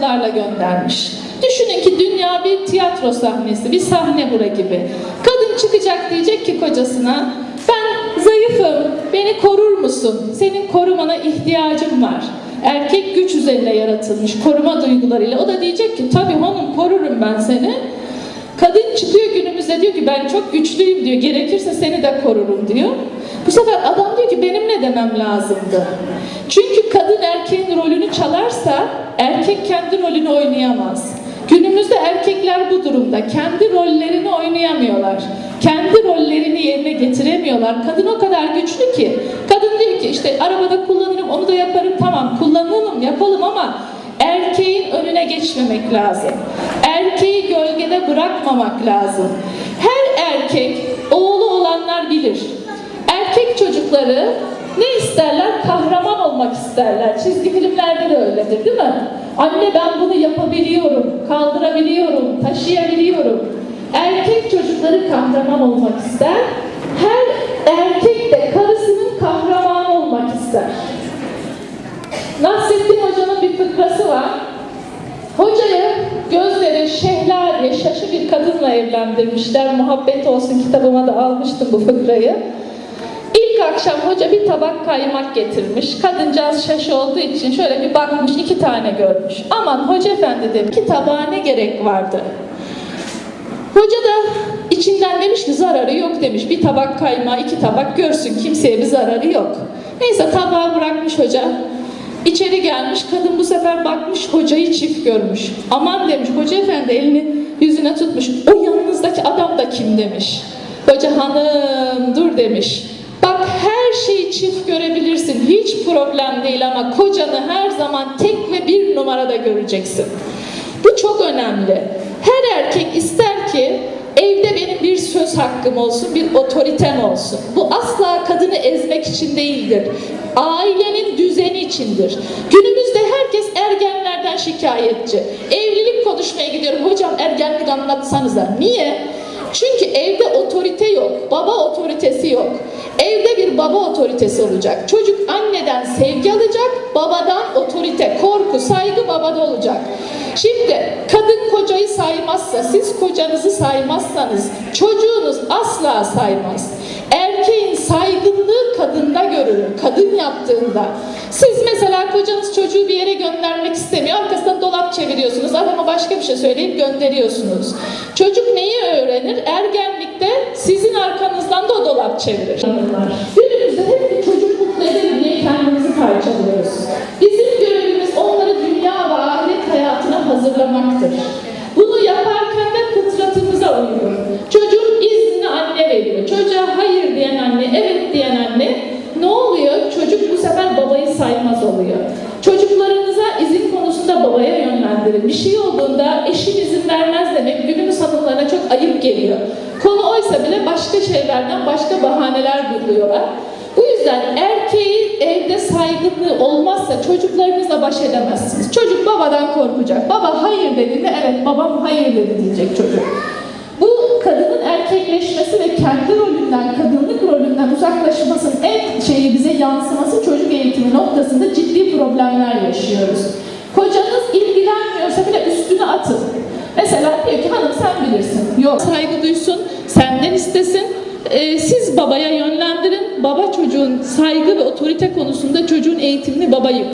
larla göndermiş. Düşünün ki dünya bir tiyatro sahnesi, bir sahne bura gibi. Kadın çıkacak diyecek ki kocasına, ben zayıfım, beni korur musun? Senin korumana ihtiyacım var. Erkek güç üzerine yaratılmış, koruma duygularıyla. O da diyecek ki, tabii hanım korurum ben seni. Kadın çıkıyor günümüzde diyor ki ben çok güçlüyüm diyor. Gerekirse seni de korurum diyor. Bu sefer adam diyor ki benim ne demem lazımdı? Çünkü kadın erkeğin rolünü çalarsa erkek kendi rolünü oynayamaz. Günümüzde erkekler bu durumda. Kendi rollerini oynayamıyorlar. Kendi rollerini yerine getiremiyorlar. Kadın o kadar güçlü ki. Kadın diyor ki işte arabada kullanırım onu da yaparım tamam kullanalım yapalım ama erkeğin önüne geçmemek lazım. Erkeği gölgede bırakmamak lazım. Her erkek oğlu olanlar bilir. Erkek çocukları ne isterler? Kahraman olmak isterler. Çizgi filmlerde de öyledir değil mi? Anne ben bunu yapabiliyorum, kaldırabiliyorum, taşıyabiliyorum. Erkek çocukları kahraman olmak ister. Her erkek de karısının kahramanı olmak ister. Nasrettin Hoca'nın bir fıkrası var. Hocayı gözleri şehlale, şaşı bir kadınla evlendirmişler. Muhabbet olsun kitabıma da almıştım bu fıkrayı. İlk akşam hoca bir tabak kaymak getirmiş. Kadıncağız şaşı olduğu için şöyle bir bakmış, iki tane görmüş. Aman hoca efendi demiş, iki tabağa ne gerek vardı? Hoca da içinden demiş ki zararı yok demiş. Bir tabak kaymağı, iki tabak görsün kimseye bir zararı yok. Neyse tabağı bırakmış hoca. İçeri gelmiş kadın bu sefer bakmış hocayı çift görmüş. Aman demiş hoca efendi elini yüzüne tutmuş. O yanınızdaki adam da kim demiş. Hoca hanım dur demiş. Bak her şeyi çift görebilirsin. Hiç problem değil ama kocanı her zaman tek ve bir numarada göreceksin. Bu çok önemli. Her erkek ister ki evde benim bir söz hakkım olsun, bir otoritem olsun. Bu asla kadını ezmek için değildir. Ailenin düzeni içindir. Günümüzde herkes ergenlerden şikayetçi. Evlilik konuşmaya gidiyorum. Hocam ergenlik anlatsanıza. Niye? Çünkü evde otorite yok. Baba otoritesi yok. Bir baba otoritesi olacak. Çocuk anneden sevgi alacak, babadan otorite, korku, saygı babada olacak. Şimdi kadın kocayı saymazsa, siz kocanızı saymazsanız çocuğunuz asla saymaz. Erkeğin saygınlığı kadında görülür, kadın yaptığında. Siz mesela kocanız çocuğu bir yere göndermek istemiyor, arkasından dolap çeviriyorsunuz, adama başka bir şey söyleyip gönderiyorsunuz. Çocuk neyi öğrenir? Ergenlikte sizin arkanızdan da o dolap çevirir. Günümüzde hep bir çocuk mutlu edelim diye kendimizi parçalıyoruz. Bizim görevimiz onları dünya ve ahiret hayatına hazırlamaktır. Bunu yaparken de fıtratımıza uyuyor. Çocuğun izni anne veriyor. Çocuğa hayır diyen anne, evet diyen anne ne oluyor? Çocuk bu sefer babayı saymaz oluyor. Çocuklarınıza izin konusunda babaya yönlendirin. Bir şey olduğunda eşin izin vermez demek günümüz hanımlarına çok ayıp geliyor. Konu oysa bile başka şeylerden başka bahaneler buluyorlar. Bu yüzden erkeği evde saygınlığı olmazsa çocuklarınızla baş edemezsiniz. Çocuk babadan korkacak. Baba hayır dediğinde evet babam hayır dedi diyecek çocuk. Bu kadının erkekleşmesi ve kendi rolünden, kadınlık rolünden uzaklaşmasının en şeyi bize yansıması çocuk eğitimi noktasında ciddi problemler yaşıyoruz. Kocanız ilgilenmiyorsa bile üstüne atın. Mesela diyor ki hanım sen bilirsin. Yok saygı duysun, senden istesin. Ee, siz babaya yönlendirin. Baba çocuğun saygı ve otorite konusunda çocuğun eğitimini baba